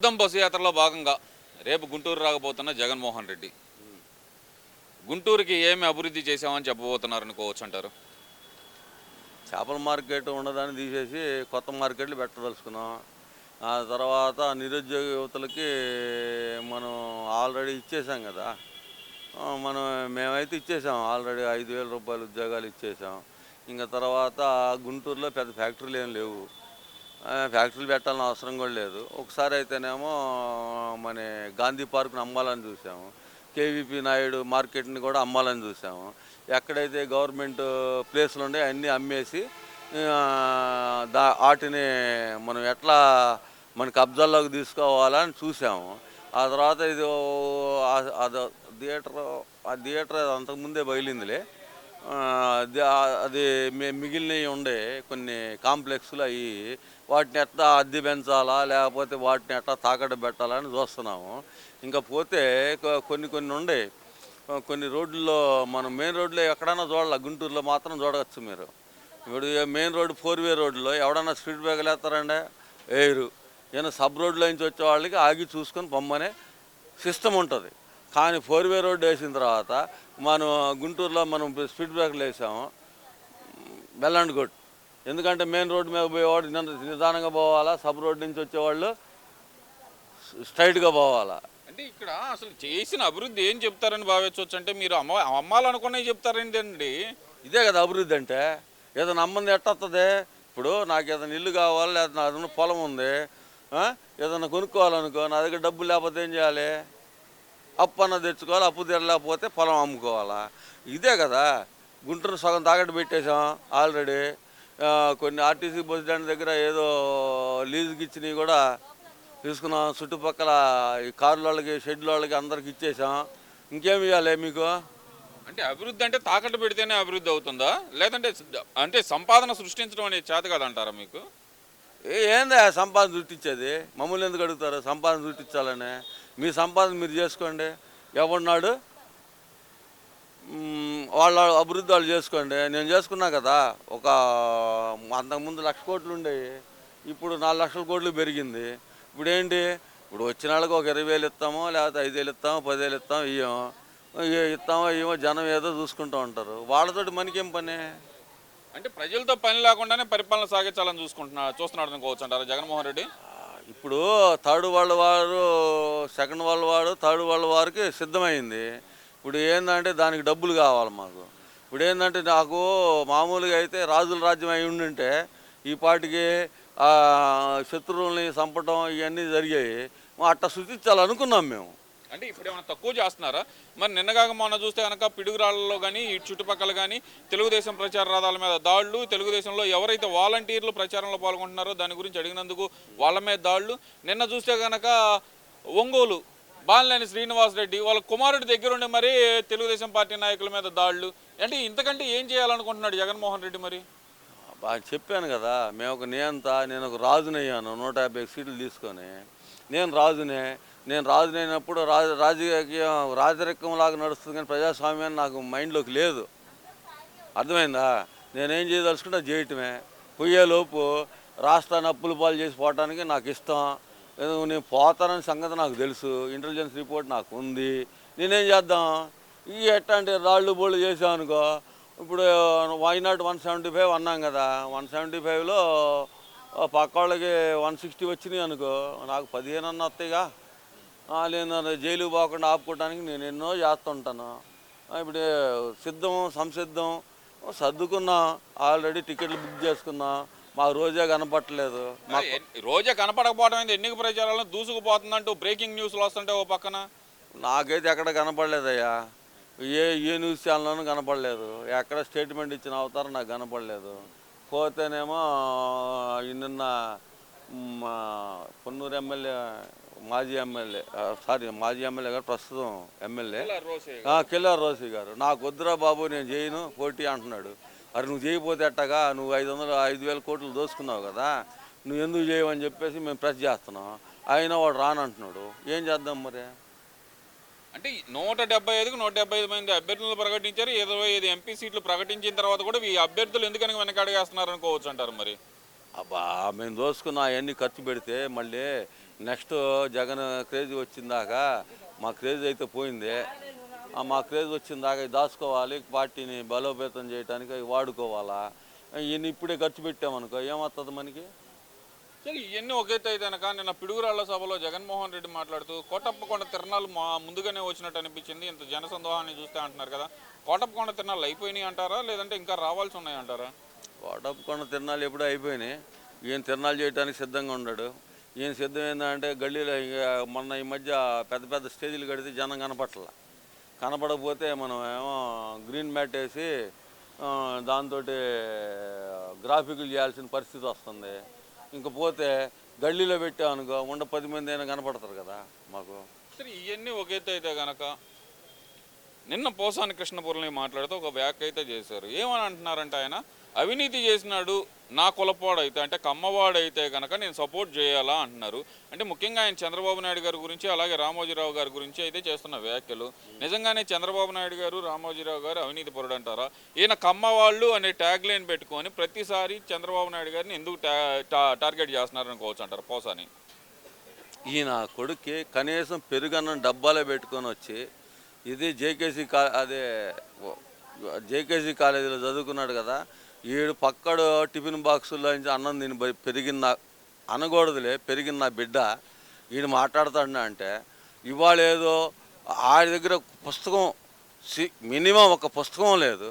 అర్థం బస్సు యాత్రలో భాగంగా రేపు గుంటూరు రాకపోతున్న జగన్మోహన్ రెడ్డి. గుంటూరుకి ఏమి అభివృద్ధి చేసామని చెప్పబోతున్నారు అనుకోవచ్చు అంటారు? చేపల మార్కెట్ ఉన్నదాన్ని తీసేసి కొత్త మార్కెట్లు పెట్టదలుచుకున్నాం. ఆ తర్వాత నిరుద్యోగ యువతలకి మనం ఆల్రెడీ ఇచ్చేసాం కదా. మనం మేమైతే ఇచ్చేసాం ఆల్రెడీ ఐదు వేల రూపాయల ఉద్యోగాలు ఇచ్చేసాం ఇంకా తర్వాత గుంటూరులో పెద్ద ఫ్యాక్టరీలు ఏం లేవు. ఫ్యాక్టరీలు పెట్టాలని అవసరం కూడా లేదు. ఒకసారి అయితేనేమో మన గాంధీ పార్క్ను అమ్మాలని చూసాము. కేవీపీ నాయుడు మార్కెట్ని కూడా అమ్మాలని చూసాము. ఎక్కడైతే గవర్నమెంట్ ప్లేస్లు ఉండే అన్నీ అమ్మేసి దా వాటిని మనం ఎట్లా మన కబ్జాల్లోకి తీసుకోవాలని చూసాము. ఆ తర్వాత ఇది అది థియేటర్ ఆ థియేటర్ అంతకుముందే బయలుందిలే అది మిగిలినవి ఉండే కొన్ని కాంప్లెక్స్లు అవి వాటిని ఎట్లా అద్దె పెంచాలా లేకపోతే వాటిని ఎట్లా తాకట్టు పెట్టాలని చూస్తున్నాము. ఇంకా పోతే కొన్ని కొన్ని ఉండే. కొన్ని రోడ్లలో మనం మెయిన్ రోడ్లో ఎక్కడైనా చూడాలి గుంటూరులో మాత్రం చూడవచ్చు మీరు. ఇప్పుడు మెయిన్ రోడ్ ఫోర్ వే రోడ్లో ఎవడన్నా స్పీడ్ బ్రేకర్లు వేస్తారండి వేయరు ఏమైనా సబ్ రోడ్లో నుంచి వచ్చే వాళ్ళకి ఆగి చూసుకొని పొమ్మనే సిస్టమ్ ఉంటుంది. కానీ ఫోర్ వే రోడ్ వేసిన తర్వాత మనం గుంటూరులో మనం స్పీడ్ బ్రేకర్లు వేసాము. బెల్లండ్ కొట్ ఎందుకంటే మెయిన్ రోడ్ మీద పోయేవాడు నిన్న- నిదానంగా పోవాలా సబ్ రోడ్ నుంచి వచ్చేవాళ్ళు స్ట్రైట్గా పోవాలా. అంటే ఇక్కడ అసలు చేసిన అభివృద్ధి ఏం చెప్తారని భావించవచ్చు? అంటే మీరు అమ్మ అమ్మాలనుకున్నవి చెప్తారేంటండి? ఇదే కదా అభివృద్ధి అంటే. ఏదైనా అమ్మంది ఎట్టొస్తుంది ఇప్పుడు నాకు ఏదైనా ఇల్లు కావాలి లేదా నా పొలం ఉంది? ఏదైనా కొనుక్కోవాలనుకో నా దగ్గర డబ్బులు లేకపోతే ఏం చేయాలి? అప్పు అన్న తెచ్చుకోవాలి అప్పు తీరలేకపోతే పొలం అమ్ముకోవాలా? ఇదే కదా గుంటూరు సగం తాకట్టు పెట్టేశాం ఆల్రెడీ. కొన్ని ఆర్టీసీ బస్ స్టాండ్ దగ్గర ఏదో లీజుకి ఇచ్చినవి కూడా తీసుకున్నాం. చుట్టుపక్కల ఈ కార్ల వాళ్ళకి షెడ్ల వాళ్ళకి అందరికి ఇచ్చేసాం ఇంకేమి ఇవ్వాలి మీకు? అంటే అభివృద్ధి అంటే తాకట్టు పెడితేనే అభివృద్ధి అవుతుందా? లేదంటే అంటే సంపాదన సృష్టించడం అనేది చేత కాదంటారా మీకు? ఏందా సంపాదన చుట్టించేది మమ్మల్ని ఎందుకు అడుగుతారు? సంపాదన చుట్టించాలని మీ సంపాదన మీరు చేసుకోండి. ఎవడున్నాడు? వాళ్ళ అభివృద్ధి వాళ్ళు చేసుకోండి. నేను చేసుకున్నా కదా ఒక అంతకుముందు లక్ష కోట్లు ఉండేవి ఇప్పుడు నాలుగు లక్షల కోట్లు పెరిగింది. ఇప్పుడు ఏంటి ఇప్పుడు వచ్చిన వాళ్ళకి ఒక ఇరవై వేలు ఇస్తామో లేకపోతే ఐదు వేలు ఇస్తామో పదివేలు ఇస్తామో ఇయ్యమో. ఇస్తామో ఏమో జనం ఏదో చూసుకుంటూ ఉంటారు. వాళ్ళతోటి మనకేం పని? అంటే ప్రజలతో పని లేకుండానే పరిపాలన సాగించాలని చూసుకుంటున్నా చూస్తున్నాడు అనుకోవచ్చు అంటారు జగన్మోహన్ రెడ్డి? ఇప్పుడు థర్డ్ వరల్డ్ వారు సెకండ్ వరల్డ్ వారు థర్డ్ వరల్డ్ వారికి సిద్ధమైంది. ఇప్పుడు ఏంటంటే దానికి డబ్బులు కావాలి మాకు. ఇప్పుడు ఏంటంటే నాకు మామూలుగా అయితే రాజుల రాజ్యం అయి ఉండింటే ఈ పాటికి శత్రువుల్ని చంపటం ఇవన్నీ జరిగాయి. అట్ట సృష్టించాలనుకున్నాం మేము. అంటే ఇప్పుడు ఏమైనా తక్కువ చేస్తున్నారా? మరి నిన్నగాక మొన్న చూస్తే కనుక పిడుగురాళ్ళలో కానీ ఇటు చుట్టుపక్కల కానీ తెలుగుదేశం ప్రచార రథాల మీద దాడులు తెలుగుదేశంలో ఎవరైతే వాలంటీర్లు ప్రచారంలో పాల్గొంటున్నారో దాని గురించి అడిగినందుకు వాళ్ళ మీద దాడులు. నిన్న చూస్తే కనుక ఒంగోలు బాలినేని శ్రీనివాస్ రెడ్డి వాళ్ళ కుమారుడి దగ్గరుండి మరి తెలుగుదేశం పార్టీ నాయకుల మీద దాడులు. అంటే ఇంతకంటే ఏం చేయాలనుకుంటున్నాడు జగన్మోహన్ రెడ్డి మరి? బాగా చెప్పాను కదా మేము ఒక నేంత నేను ఒక రాజునయ్యాను నూట యాభై సీట్లు తీసుకొని నేను రాజునే నేను రాజునైనప్పుడు రాజ రాజకీయం రాజరికం లాగా నడుస్తుంది కానీ ప్రజాస్వామ్యాన్ని నాకు మైండ్లోకి లేదు. అర్థమైందా? నేనేం చేయదలుచుకుంటే చేయటమే. పోయేలోపు రాష్ట్రాన్ని అప్పుల పాలు చేసి పోవటానికి నాకు ఇష్టం. ఏదో నేను పోతానని సంగతి నాకు తెలుసు. ఇంటెలిజెన్స్ రిపోర్ట్ నాకు ఉంది. నేనేం చేద్దాం? ఈ ఎట్లాంటి రాళ్ళు బోళ్ళు చేసాం అనుకో ఇప్పుడు why not one seventy five అన్నాం కదా వన్ సెవెంటీ ఫైవ్లో పక్క వాళ్ళకి వన్ సిక్స్టీ వచ్చినాయి అనుకో నాకు పదిహేను అన్న వస్తాయిగా నేను జైలు పోకుండా ఆపుకోవడానికి నేను ఎన్నో చేస్తుంటాను. ఇప్పుడు సిద్ధం సంసిద్ధం సర్దుకున్నా ఆల్రెడీ టికెట్లు బుక్ చేసుకున్నా మాకు రోజే కనపట్టలేదు రోజే కనపడకపోవడం ఎన్నిక ప్రచారాలను దూసుకుపోతుందంటూ బ్రేకింగ్ న్యూస్లు వస్తుంటే ఓ పక్కన. నాకైతే ఎక్కడ కనపడలేదయ్యా. ఏ ఏ న్యూస్ ఛానల్లోనూ కనపడలేదు. ఎక్కడ స్టేట్మెంట్ ఇచ్చిన అవతారం నాకు కనపడలేదు. పోతేనేమో నిన్న మా పొన్నూరు ఎమ్మెల్యే మాజీ ఎమ్మెల్యే సారీ మాజీ ఎమ్మెల్యే గారు ప్రస్తుతం ఎమ్మెల్యే. కిల్లార్ రోసి గారు. నాకు వద్దురా బాబు నేను చేయను పోటీ అంటున్నాడు. అరే నువ్వు చేయకపోతే ఎట్టగా నువ్వు ఐదు వందలు ఐదు వేల కోట్లు దోసుకున్నావు కదా నువ్వు ఎందుకు చేయవని చెప్పేసి మేము ప్రెస్ చేస్తున్నాం. అయినా వాడు రానంటున్నాడు. ఏం చేద్దాం మరి? అంటే నూట డెబ్బై ఐదుకు నూట డెబ్బై ఐదు మంది అభ్యర్థులు ప్రకటించారు. ఇరవై ఐదు ఎంపీ సీట్లు ప్రకటించిన తర్వాత కూడా ఈ అభ్యర్థులు ఎందుకని వెనకాడగేస్తున్నారు అనుకోవచ్చు అంటారు మరి? అబ్బా మేము దోసుకున్న అవన్నీ ఖర్చు పెడితే మళ్ళీ నెక్స్ట్ జగన్ క్రేజ్ వచ్చిందాక మా క్రేజ్ అయితే పోయింది. మా క్రేజ్ వచ్చిందాక దాచుకోవాలి పార్టీని బలోపేతం చేయడానికి అవి వాడుకోవాలా? ఇవన్నీ ఇప్పుడే ఖర్చు పెట్టామనుకో ఏమవుతుంది మనకి? ఇవన్నీ ఒకైతే అయితే కానీ నిన్న పిడుగురాళ్ళ సభలో జగన్మోహన్ రెడ్డి మాట్లాడుతూ కోటప్పకొండ తిరణాలు మా ముందుగానే వచ్చినట్టు అనిపించింది. ఇంత జనసందోహాన్ని చూస్తే అంటున్నారు కదా. కోటప్పకొండ తిరణాలు అయిపోయినాయి అంటారా? లేదంటే ఇంకా రావాల్సి ఉన్నాయి అంటారా? కోటప్పకొండ తిరణాలు ఎప్పుడూ అయిపోయినాయి. ఈయన తిరణాలు చేయడానికి సిద్ధంగా ఉన్నాడు. ఈయన సిద్ధం ఏంటంటే గల్లీలో మొన్న ఈ మధ్య పెద్ద పెద్ద స్టేజీలు కడితే జనం కనపట్ల. కనపడకపోతే మనం ఏమో గ్రీన్ మ్యాట్ వేసి దాంతో గ్రాఫిక్లు చేయాల్సిన పరిస్థితి వస్తుంది. ఇంక పోతే గల్లీలో పెట్టామనుకో ఉండ పది మంది అయినా కనపడతారు కదా మాకు. సరే ఇవన్నీ ఒకేతే అయితే గనక నిన్న పోసాని కృష్ణపురని మాట్లాడుతూ ఒక వ్యాఖ్య అయితే చేశారు. ఏమని అంటున్నారంటే ఆయన? అవినీతి చేసినాడు నా కులపాడైతే అంటే కమ్మవాడైతే కనుక నేను సపోర్ట్ చేయాలా అంటున్నారు. అంటే ముఖ్యంగా ఆయన చంద్రబాబు నాయుడు గారి గురించి అలాగే రామోజీరావు గారి గురించి అయితే చేస్తున్న వ్యాఖ్యలు. నిజంగానే చంద్రబాబు నాయుడు గారు రామోజీరావు గారు అవినీతి పరుడు అంటారా ఈయన కమ్మవాళ్ళు అనే ట్యాగ్ లైన్ పెట్టుకొని ప్రతిసారి చంద్రబాబు నాయుడు గారిని ఎందుకు టా- టా- టార్గెట్ చేస్తున్నారు అనుకోవచ్చు అంటారు? పోసాని. ఈయన కొడుక్కి కనీసం పెరుగన్నం డబ్బాలో పెట్టుకొని వచ్చి ఇది జేకేసీ కా అదే జేకేసీ కాలేజీలో చదువుకున్నాడు కదా ఈడు పక్కడు టిఫిన్ బాక్సుల్లో నుంచి అన్నం తిని పెరిగిన అనకూడదులే పెరిగిన నా బిడ్డ ఈయన మాట్లాడుతాడు అంటే ఇవాళ ఏదో ఆడి దగ్గర ఒక పుస్తకం సి- మినిమం ఒక పుస్తకం లేదు.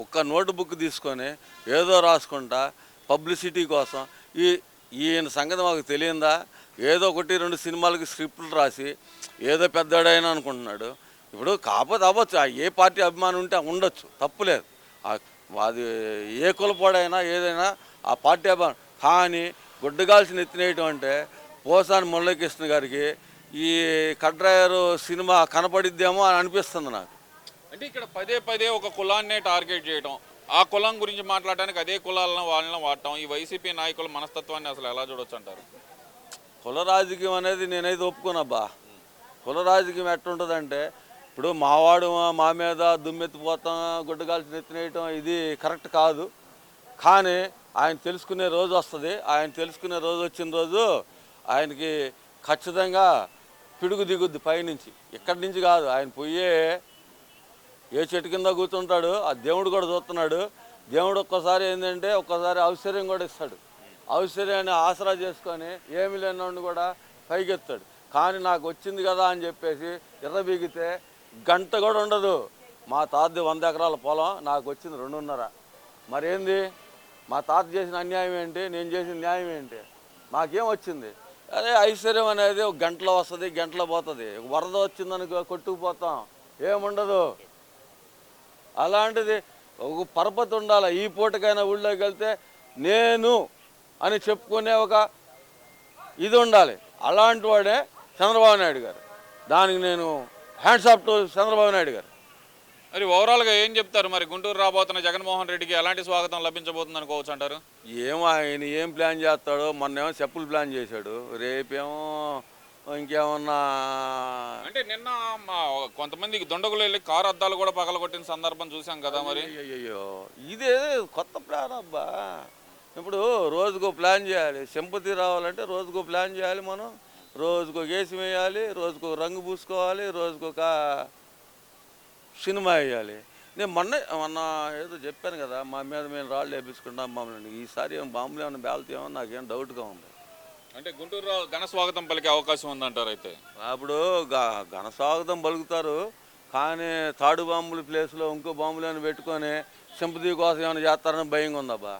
ఒక్క నోట్బుక్ తీసుకొని ఏదో రాసుకుంటా పబ్లిసిటీ కోసం ఈ ఈయన సంగతి మాకు తెలియందా? ఏదో ఒకటి రెండు సినిమాలకి స్క్రిప్ట్లు రాసి ఏదో పెద్దడైనా అనుకుంటున్నాడు. ఇప్పుడు కాకపోతే అవ్వచ్చు ఆ ఏ పార్టీ అభిమానం ఉంటే ఉండొచ్చు తప్పులేదు అది ఏ కులపోడైనా ఏదైనా ఆ పార్టీ అభిమానం కానీ గుడ్డగాల్సిన ఎత్తినేయటం అంటే పోసాని మురళీకృష్ణ గారికి ఈ కడ్రాయరు సినిమా కనపడిద్దేమో అని అనిపిస్తుంది నాకు. అంటే ఇక్కడ పదే పదే ఒక కులాన్నే టార్గెట్ చేయడం ఆ కులం గురించి మాట్లాడడానికి అదే కులాలను వాళ్ళని వాడటం ఈ వైసీపీ నాయకుల మనస్తత్వాన్ని అసలు ఎలా చూడొచ్చు అంటారు? కుల రాజకీయం అనేది నేనైతే ఒప్పుకోనబ్బా. కుల రాజకీయం ఎట్టుంటుందంటే ఇప్పుడు మావాడు మా- మీద దుమ్మెత్తిపోతాం గుడ్డగాల్చి నెత్తినేయటం ఇది కరెక్ట్ కాదు. కానీ ఆయన తెలుసుకునే రోజు వస్తుంది. ఆయన తెలుసుకునే రోజు వచ్చిన రోజు ఆయనకి ఖచ్చితంగా పిడుగు దిగుద్ది పైనుంచి. ఇక్కడి నుంచి కాదు. ఆయన పోయే ఏ చెట్టు కింద కూర్చుంటాడు ఆ దేవుడు కూడా చూస్తున్నాడు. దేవుడు ఒక్కసారి ఏంటంటే ఒక్కసారి ఔశ్వర్యం కూడా ఇస్తాడు. ఔశ్వర్యాన్ని ఆసరా చేసుకొని ఏమి లేనివాడిని కూడా పైకెత్తాడు. కానీ నాకు వచ్చింది కదా అని చెప్పేసి ఎర్రబీగితే గంట కూడా ఉండదు. మా తాతది వంద ఎకరాల పొలం నాకు వచ్చింది రెండున్నర. మరేంది? మా తాత చేసిన అన్యాయం ఏంటి? నేను చేసిన న్యాయం ఏంటి? మాకేం వచ్చింది? అదే ఐశ్వర్యం అనేది ఒక గంటలో వస్తుంది గంటలో పోతుంది. వరద వచ్చిందనుకో కొట్టుకుపోతాం. ఏముండదు. అలాంటిది ఒక పరపతి ఉండాలి. ఈ పూటకైనా ఊళ్ళోకి వెళ్తే నేను అని చెప్పుకునే ఒక ఇది ఉండాలి. అలాంటి వాడే చంద్రబాబు నాయుడు గారు. దానికి నేను hands off to Chandrababu Naidu గారు. మరి ఓవరాల్గా ఏం చెప్తారు? మరి గుంటూరు రాబోతున్న జగన్మోహన్ రెడ్డికి ఎలాంటి స్వాగతం లభించబోతుంది అనుకోవచ్చు అంటారు? ఏమో ఆయన ఏం ప్లాన్ చేస్తాడో మొన్నేమో చెప్పులు ప్లాన్ చేశాడు. రేపేమో ఇంకేమన్నా అంటే నిన్న మా కొంతమంది దుండగులు వెళ్ళి కారు అద్దాలు కూడా పగలగొట్టిన సందర్భం చూసాం కదా మరి. అయ్యో ఇదే కొత్త ప్లాన్ అబ్బా. ఇప్పుడు రోజుకో ప్లాన్ చేయాలి. సింపతి రావాలంటే రోజుకో ప్లాన్ చేయాలి మనం. రోజుకో గేసి వేయాలి రోజుకో రంగు పూసుకోవాలి రోజుకొక సినిమా వేయాలి. నేను మొన్న మొన్న ఏదో చెప్పాను కదా మా మీద మేము రాళ్ళు వేపించుకుంటాం మమ్మల్ని. ఈసారి ఏం బాంబులు ఏమైనా బేల్తామో నాకేం డౌట్గా ఉంది. అంటే గుంటూరు ఘన స్వాగతం పలికే అవకాశం ఉందంటారు అయితే? అప్పుడు ఘన స్వాగతం పలుకుతారు కానీ తాడు బాంబుల ప్లేస్లో ఇంకో బాంబులను పెట్టుకొని సింపతి కోసం ఏమైనా చేస్తారని భయంగా ఉందబ్బా.